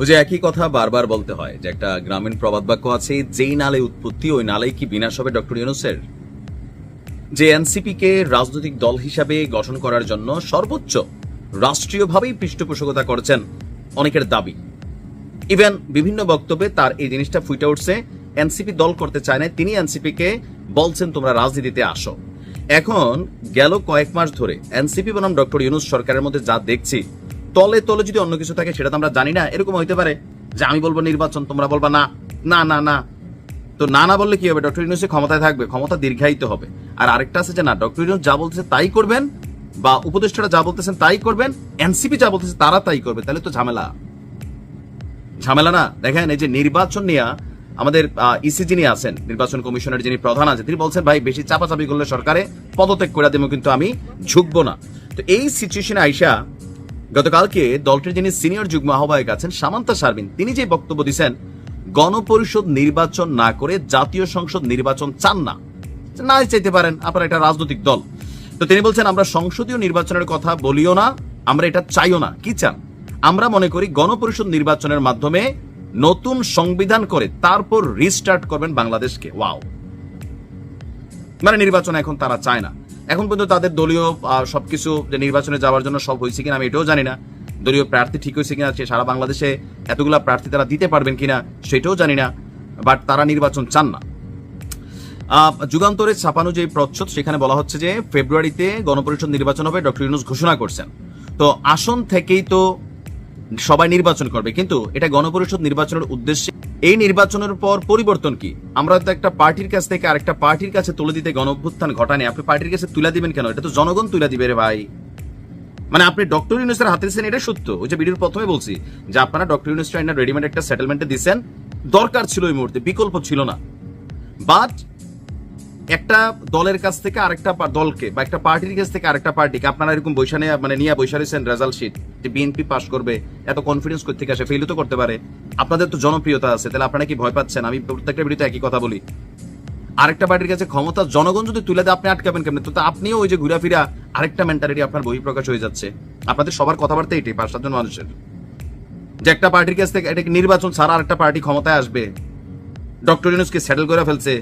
ওই যে একই কথা বারবার বলতে হয় যে একটা গ্রামীণ প্রবাদ বাক্য আছে, যেই নালে উৎপত্তি, ওই নালেই কি বিনাশ হবে ডক্টর ইউনুসের? যে এনসিপি কে রাজনৈতিক দল হিসাবে গঠন করার জন্য সর্বোচ্চ রাষ্ট্রীয়ভাবেই পৃষ্ঠপোষকতা করছেন অনেকের দাবি। ইভেন বিভিন্ন বক্তব্যে তার এই জিনিসটা ফুটে উঠছে, এনসিপি দল করতে চায় না তিনি এনসিপি কে বলছেন, তোমরা রাজনীতিতে আসো। এখন গেল কয়েক মাস ধরে, এনসিপি বনাম ডক্টর ইউনুস সরকারের মধ্যে যা দেখছি তলে তলে যদি অন্য কিছু থাকে, সেটা তো আমরা জানি না। এরকম হইতে পারে যে আমি বলব নির্বাচন, তোমরা বলবা না। না না না। তো না না বললে কি হবে? ডক্টর ইউনুসের ক্ষমতায় থাকবে, ক্ষমতা দীর্ঘায়িত হবে। আর আরেকটা আছে যে না, ডক্টর ইউনুস যা বলতেছে তাই করবেন বা উপদেষ্টারা যা বলতেছেন তাই করবেন, এনসিপি যা বলতেছে তারা তাই করবে। তাহলে তো ঝামেলা। ঝামেলা না। দেখেন, এই যে নির্বাচন নিয়ে আমাদের ইসি যিনি আছেন, নির্বাচন কমিশনের যিনি প্রধান আছেন, তিনি বলছেন, ভাই, বেশি চাপাচাপি করলে সরকারে পদত্যাগ করে দেবো, কিন্তু আমি ঝুঁকবো না। তো এই সিচুয়েশনে আইসা গতকালকে দলটির যিনি সিনিয়র যুগ্ম আহ্বায়ক আছেন সামান্তা শারমিন, তিনি যে বক্তব্য দিচ্ছেন, গণপরিষদ নির্বাচন না করে জাতীয় সংসদ নির্বাচন চান না। না চাইতে পারেন, আপনারা একটা রাজনৈতিক দল। তো তিনি বলছেন, আমরা সংসদীয় নির্বাচনের কথা বলিও না, আমরা এটা চাইও না। কি চান? আমরা মনে করি গণপরিষদ নির্বাচনের মাধ্যমে নতুন সংবিধান করে তারপর রিস্টার্ট করবেন বাংলাদেশকে। ওয়াও মানে নির্বাচন এখন তারা চায় না। এখন পর্যন্ত তাদের দলীয় সবকিছু যে নির্বাচনে যাওয়ার জন্য সব হয়েছে কিনা আমি এটাও জানি না। দলীয় প্রার্থী ঠিক হয়েছে কিনা, সে সারা বাংলাদেশে এতগুলা প্রার্থী তারা দিতে পারবেন কিনা, সেটাও জানি না, বাট তারা নির্বাচন চান না। যুগান্তরে ছাপানো যে প্রচ্ছদ, সেখানে বলা হচ্ছে যে ফেব্রুয়ারিতে গণপরিষদ নির্বাচন হবে, ডক্টর ইউনুস ঘোষণা করছেন। তো আসন থেকেই তো সবাই নির্বাচন করবে, কিন্তু এটা গণপরিষদ নির্বাচনের উদ্দেশ্যে এই নির্বাচনের পর পরিবর্তন কি? আমরা তো একটা পার্টির কাছ থেকে আরেকটা পার্টির কাছে তুলে দিতে গণঅভ্যুত্থান ঘটানি। আপনি পার্টির কাছে তুলে দিবেন কেন? এটা তো জনগণ তুলে দিবে রে ভাই। মানে আপনি ডক্টর ইউনুসের হাতে দিচ্ছেন এটা সত্য। ওই যে ভিডিওর প্রথমে বলছি যে আপনারা ডক্টর ইউনুস রেডিমেড একটা সেটেলমেন্টে দিচ্ছেন দরকার ছিল ওই মুহূর্তে, বিকল্প ছিল না। বাট একটা দলের কাছ থেকে আরেকটা দলকে বা একটা পার্টির কাছ থেকে আরেকটা পার্টিকে আপনারা এরকম বৈশানে মানে নিয়ে বৈশারেছেন রেজাল্ট শিট যে বিএনপি পাস করবে, এত কনফিডেন্স করতে আসে? ফেইল তো করতে পারে। আপনাদের তো জনপ্রিয়তা আছে, তাহলে আপনারা কি ভয় পাচ্ছেন? আমি প্রত্যেকটা ভিডিওতে একই কথা বলি। আরেকটা পার্টির কাছে ক্ষমতা, জনগণ যদি তুলে দেয়, আপনি আটকাবেন কেমন? তো আপনিও ওই যে ঘুরাফিরা, আরেকটা মেন্টালিটি আপনার বহিঃপ্রকাশ হয়ে যাচ্ছে। আপনাদের সবার কথাবার্তা এটাই, পাঁচ, সাতজন মানুষের। যে একটা পার্টির কাছ থেকে এটা নির্বাচন ছাড়া আরেকটা পার্টি ক্ষমতায় আসবে? ডক্টর ইউনুসকে সেটেল করে ফেলছে।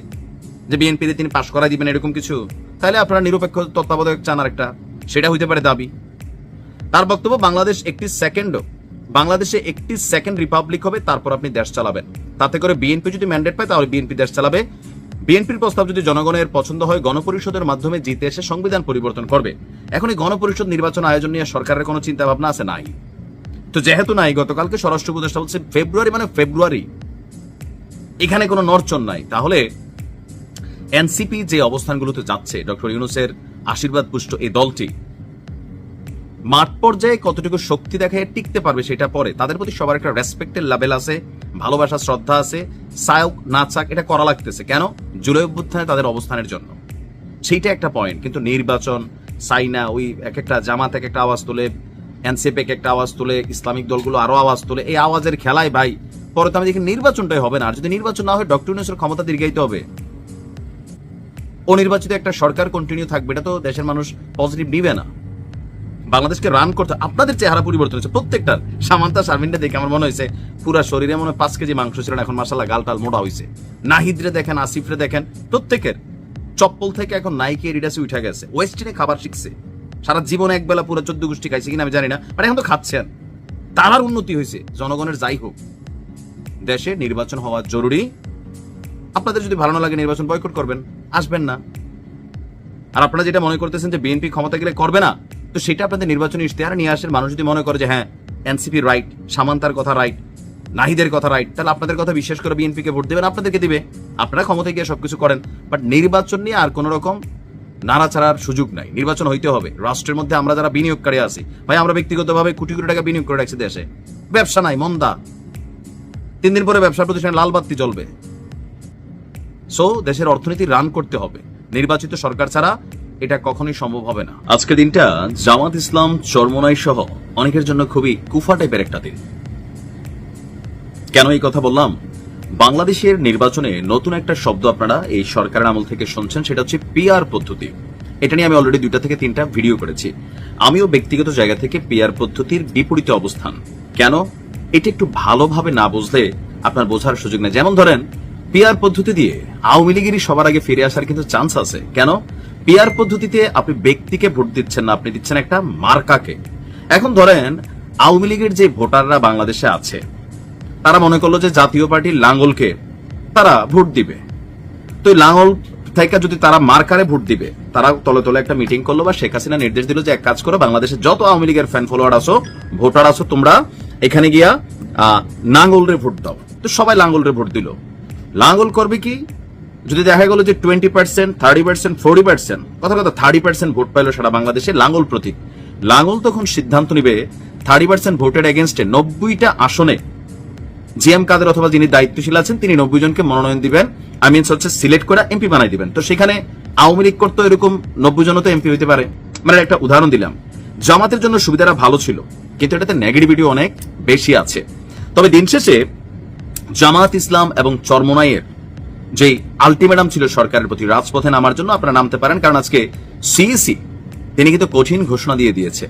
যে বিএনপিতে তিনি পাশ করাই দিবেন এরকম কিছু? তাহলে আপনারা নিরপেক্ষ তত্ত্বাবধায়ক চান আরেকটা। সেটা হইতে পারে দাবি। তার বক্তব্য, বাংলাদেশ একটি সেকেন্ডও বাংলাদেশে একটি সেকেন্ড রিপাবলিক হবে, তারপর আপনি দেশ চালাবেন। তাতে করে বিএনপি যদি ম্যান্ডেট পায়, তাহলে বিএনপি দেশ চালাবে। বিএনপির প্রস্তাব যদি জনগণের পছন্দ হয়, গণপরিষদের মাধ্যমে জিতে এসে সংবিধান পরিবর্তন করবে। এখন এই গণপরিষদ নির্বাচন আয়োজন নিয়ে সরকারের কোনো চিন্তা ভাবনা আছে? নাই। তো যেহেতু নাই, গতকালকে স্বরাষ্ট্র উপদেষ্টা বলছে ফেব্রুয়ারি মানে ফেব্রুয়ারি। এখানে কোনো নরচন নাই। তাহলে এনসিপি যে অবস্থানগুলোতে যাচ্ছে, ডক্টর ইউনুসের আশীর্বাদ পুষ্ট এই দলটি, মাঠ পর্যায়ে কতটুকু শক্তি দেখায়, টিকতে পারবে সেটা পরে। তাদের প্রতি সবার একটা রেসপেক্টের লেভেল আছে, ভালোবাসা, শ্রদ্ধা আছে সায়ক না চাক এটা করা লাগতেছে। কেন? জুলাই অভ্যুত্থানে তাদের অবস্থানের জন্য। সেইটা একটা পয়েন্ট কিন্তু নির্বাচন, সাইনা, ওই এক একটা জামাত এক একটা আওয়াজ তোলে, এনসিপি এক একটা আওয়াজ তোলে, ইসলামিক দলগুলো আরও আওয়াজ তোলে। এই আওয়াজের খেলায় ভাই, পরে তো আমি দেখি নির্বাচনটাই হবে না। আর যদি নির্বাচন না হয়, ডক্টর ইউনুসের ক্ষমতা দীর্ঘায়িত হবে। অনির্বাচিত একটা সরকার কন্টিনিউ থাকবে, এটা তো দেশের মানুষ পজিটিভ নিবে না। বাংলাদেশকে রান করতে, আপনাদের চেহারা পরিবর্তন হয়েছে। প্রত্যেকটার, সামান্তা শারমিনটা দেখে আমার মনে হয়েছে, পুরা শরীরে মনে হয় পাঁচ কেজি মাংস ছিল এখন মাসাল্লাহ গালটাল মোটা হয়েছে নাহিদরে দেখেন, আসিফরে দেখেন, প্রত্যেকের। চপ্পল থেকে এখন নাইকে রিডাসে উঠে গেছে। ওয়েস্টিনে খাবার শিখছে। সারা জীবনে এক বেলা পুরো চোদ্দ গোষ্ঠী খাইছে কিনা আমি জানি না মানে এখন তো খাচ্ছেন তারার উন্নতি হয়েছে, জনগণের যাই হোক। দেশে নির্বাচন হওয়া জরুরি। আপনাদের যদি ভালো না লাগে নির্বাচন বয়কট করবেন, আসবেন না। আর আপনারা যেটা মনে করতেছেন যে বিএনপি ক্ষমতা গেলে করবে না, তো সেটা আপনাদের নির্বাচনী ইশতেহার নিয়ে আসেন। মানুষ যদি মনে করে যে হ্যাঁ এনসিপি রাইট সামান্তার কথা রাইট নাহিদের কথা রাইট তাহলে আপনাদের কথা বিশ্বাস করে বিএনপি কে ভোট দেবেন, আপনাদেরকে দিবে। আপনারা ক্ষমতায় গিয়ে সবকিছু করেন বাট নির্বাচন নিয়ে আর কোন রকম নাড়াচাড়ার সুযোগ নাই। নির্বাচন হইতে হবে। রাষ্ট্রের মধ্যে আমরা যারা বিনিয়োগকারী আছি, ভাই, আমরা ব্যক্তিগতভাবে কোটি কোটি টাকা বিনিয়োগ করে রাখছি দেশে। ব্যবসা নাই, মন্দা। তিন দিন পরে ব্যবসা প্রতিষ্ঠানে লাল জ্বলবে। সো দেশের অর্থনীতি রান করতে হবে। নির্বাচিত সরকার ছাড়া এটা কখনোই সম্ভব হবে না। আজকের দিনটা জামাত ইসলাম, চরমনাই সহ অনেকের জন্য খুবই কুফা টাইপের একটা দিন। কেন এই কথা বললাম? বাংলাদেশের নির্বাচনে নতুন একটা শব্দ আপনারা এই সরকারের আমল থেকে শুনছেন, সেটা হচ্ছে পিআর পদ্ধতি। এটা নিয়ে আমি অলরেডি দুইটা থেকে তিনটা ভিডিও করেছি। আমিও ব্যক্তিগত জায়গা থেকে পিআর পদ্ধতির বিপরীতে অবস্থান। কেন? এটা একটু ভালোভাবে না বুঝলে আপনার বোঝার সুযোগ নেই। যেমন ধরেন পিয়ার পদ্ধতি দিয়ে আওয়ামী লীগেরই সবার আগে ফিরে আসার কিন্তু চান্স আছে। কেন? পিয়ার পদ্ধতিতে আপনি ব্যক্তিকে ভোট দিচ্ছেন না, আপনি দিচ্ছেন একটা মার্কাকে। এখন ধরেন, আওয়ামী লীগের যে ভোটাররা বাংলাদেশে আছে, তারা মনে করল যে জাতীয় পার্টির লাঙ্গলকে তারা ভোট দিবে। তো লাঙ্গল থেকে যদি তারা মার্কারে ভোট দিবে, তারা তলে তলে একটা মিটিং করল বা শেখ হাসিনা নির্দেশ দিল যে এক কাজ করো, বাংলাদেশে যত আওয়ামী লীগের ফ্যান ফলোয়ার আসো ভোটার আসো তোমরা, এখানে গিয়া নাঙ্গলরে ভোট দাও। তো সবাই লাঙ্গলরে ভোট দিল। লাঙ্গল করবে কি? যদি দেখা গেল যে twenty percent thirty percent forty percent কথা কথা থার্টি পার্সেন্ট ভোট পাইলো সারা বাংলাদেশে লাঙ্গল প্রতীক। লাঙ্গল তখন সিদ্ধান্ত নিবে থার্টি পার্সেন্ট ভোটের এগেনস্টে নব্বইটা আসনে। জিএম কাদের অথবা যিনি দায়িত্বশীল আছেন, তিনি নব্বই জনকে মনোনয়ন দিবেন আই মিনস হচ্ছে সিলেক্ট করে এমপি বানাই দিবেন। তো সেখানে আওয়ামী লীগ করতো এরকম নব্বই জন তো এমপি হইতে পারে। মানে একটা উদাহরণ দিলাম। জামাতের জন্য সুবিধাটা ভালো ছিল, কিন্তু এটাতে নেগেটিভিটি অনেক বেশি আছে। তবে দিন শেষে জামাত ইসলাম এবং চরমনাইয়ের যে আলটিমেটাম ছিল সরকারের প্রতি রাজপথে নামার জন্য আপনারা নামতে পারেন, কারণ আজকে সিইসি তিনি কিন্তু কঠিন ঘোষণা দিয়ে দিয়েছে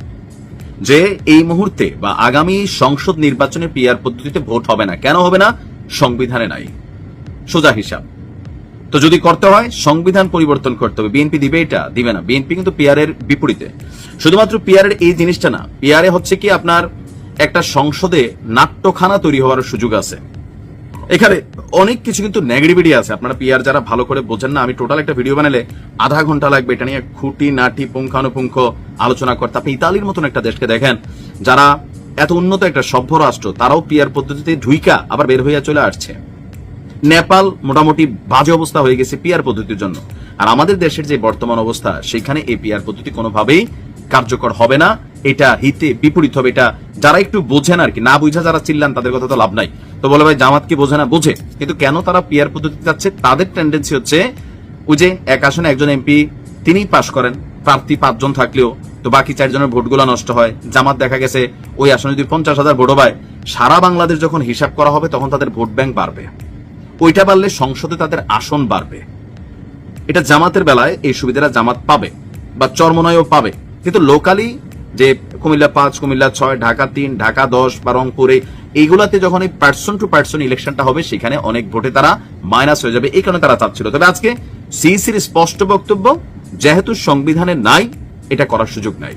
যে এই মুহূর্তে বা আগামী সংসদ নির্বাচনে পিআর পদ্ধতিতে ভোট হবে না। কেন হবে না? সংবিধানে নাই। সোজা হিসাব। তো যদি করতে হয়, সংবিধান পরিবর্তন করতে হবে। বিএনপি দিবে এটা, দিবে না। বিএনপি কিন্তু পিআর এর বিপরীতে। শুধুমাত্র পিআর এর এই জিনিসটা না পিআর হচ্ছে কি আপনার একটা সংসদে নাট্যখানা তৈরি হওয়ার সুযোগ আছে। এখানে অনেক কিছু কিন্তু নেগেটিভিটি আছে। আপনারা পিআর যারা ভালো করে বোঝেন না, আমি টোটাল একটা ভিডিও বানালে আধা ঘণ্টা লাগবে। এটা নিয়ে খুঁটি, নাটি, পুঙ্খানুপুঙ্খ আলোচনা করতে। আপনি ইতালির মতন একটা দেশকে দেখেন, যারা এত উন্নত একটা সভ্য রাষ্ট্র, তারাও পিআর পদ্ধতিতে ঢুইকা আবার বের হইয়া চলে আসছে। নেপাল মোটামুটি বাজে অবস্থা হয়ে গেছে পিআর পদ্ধতির জন্য। আর আমাদের দেশের যে বর্তমান অবস্থা, সেখানে এই পিআর পদ্ধতি কোনোভাবেই কার্যকর হবে না। এটা হিতে বিপরীত হবে, এটা যারা একটু বোঝেন আর কি, না বুঝা যারা চিল্লান, তাদের কথা তো লাভ নাই। তো বলে ভাই জামাত কি বোঝে না, বোঝে। কিন্তু কেন তারা পিআর পদ্ধতি যাচ্ছে? তাদের টেন্ডেন্সি হচ্ছে, ওই যে এক আসনে একজন এমপি তিনিই পাশ করেন, প্রার্থী পাঁচজন থাকলেও, তো বাকি চারজনের ভোটগুলো নষ্ট হয়। জামাত দেখা গেছে, ওই আসনে যদি পঞ্চাশ হাজার ভোটও পায়, সারা বাংলাদেশ যখন হিসাব করা হবে, তখন তাদের ভোট ব্যাংক বাড়বে। ওইটা বাড়লে সংসদে তাদের আসন বাড়বে। এটা জামাতের বেলায় এই সুবিধাটা জামাত পাবে, বা চরমনয়ও পাবে। কিন্তু লোকালি যে কুমিল্লা পাঁচ, কুমিল্লা ছয়, ঢাকা তিন, ঢাকা দশ বা রংপুরে এইগুলাতে যখন এই পার্সন টু পার্সন ইলেকশনটা হবে, সেখানে অনেক ভোটে তারা মাইনাস হয়ে যাবে। এই কারণে তারা চাচ্ছিল। তবে আজকে সিইসির স্পষ্ট বক্তব্য, যেহেতু সংবিধানে নাই, এটা করার সুযোগ নাই।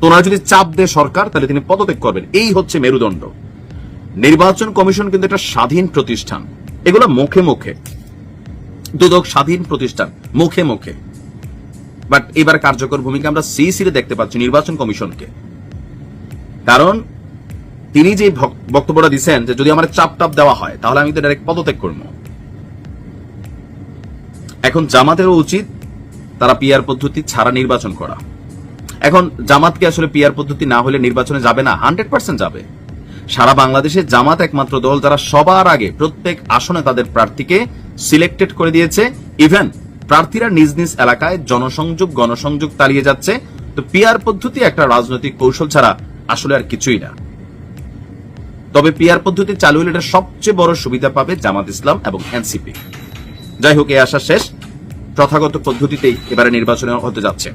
তো যদি চাপ দেয় সরকার, তাহলে তিনি পদত্যাগ করবেন। এই হচ্ছে মেরুদণ্ড। নির্বাচন কমিশন কিন্তু একটা স্বাধীন প্রতিষ্ঠান। এগুলো মুখে মুখে। দুদক স্বাধীন প্রতিষ্ঠান, মুখে মুখে। বাট এবার কার্যকর ভূমিকা আমরা সিইসি দেখতে পাচ্ছি, নির্বাচন কমিশনকে। কারণ তিনি যে বক্তব্যটা দিচ্ছেন যে যদি আমার চাপ টাপ দেওয়া হয়, তাহলে আমি তো ডাইরেক্ট পদত্যাগ করব। এখন জামাতেরও উচিত তারা পিআর পদ্ধতি ছাড়া নির্বাচন করা। এখন জামাতকে আসলে পিআর পদ্ধতি না হলে নির্বাচনে যাবে না, হান্ড্রেড পার্সেন্ট যাবে। সারা বাংলাদেশে জামাত একমাত্র দল যারা সবার আগে প্রত্যেক আসনে তাদের প্রার্থীকে সিলেক্টেড করে দিয়েছে। ইভেন প্রার্থীরা নিজ নিজ এলাকায় জনসংযোগ, গণসংযোগ চালিয়ে যাচ্ছে। তো পিআর পদ্ধতি একটা রাজনৈতিক কৌশল ছাড়া আসলে আর কিছুই না। তবে পিয়ার পদ্ধতি চালু হলে এটা সবচেয়ে বড় সুবিধা পাবে জামাত ইসলাম এবং এনসিপি। যাই হোক এ আসা শেষ। প্রথাগত পদ্ধতিতেই এবারে নির্বাচনে হতে যাচ্ছে।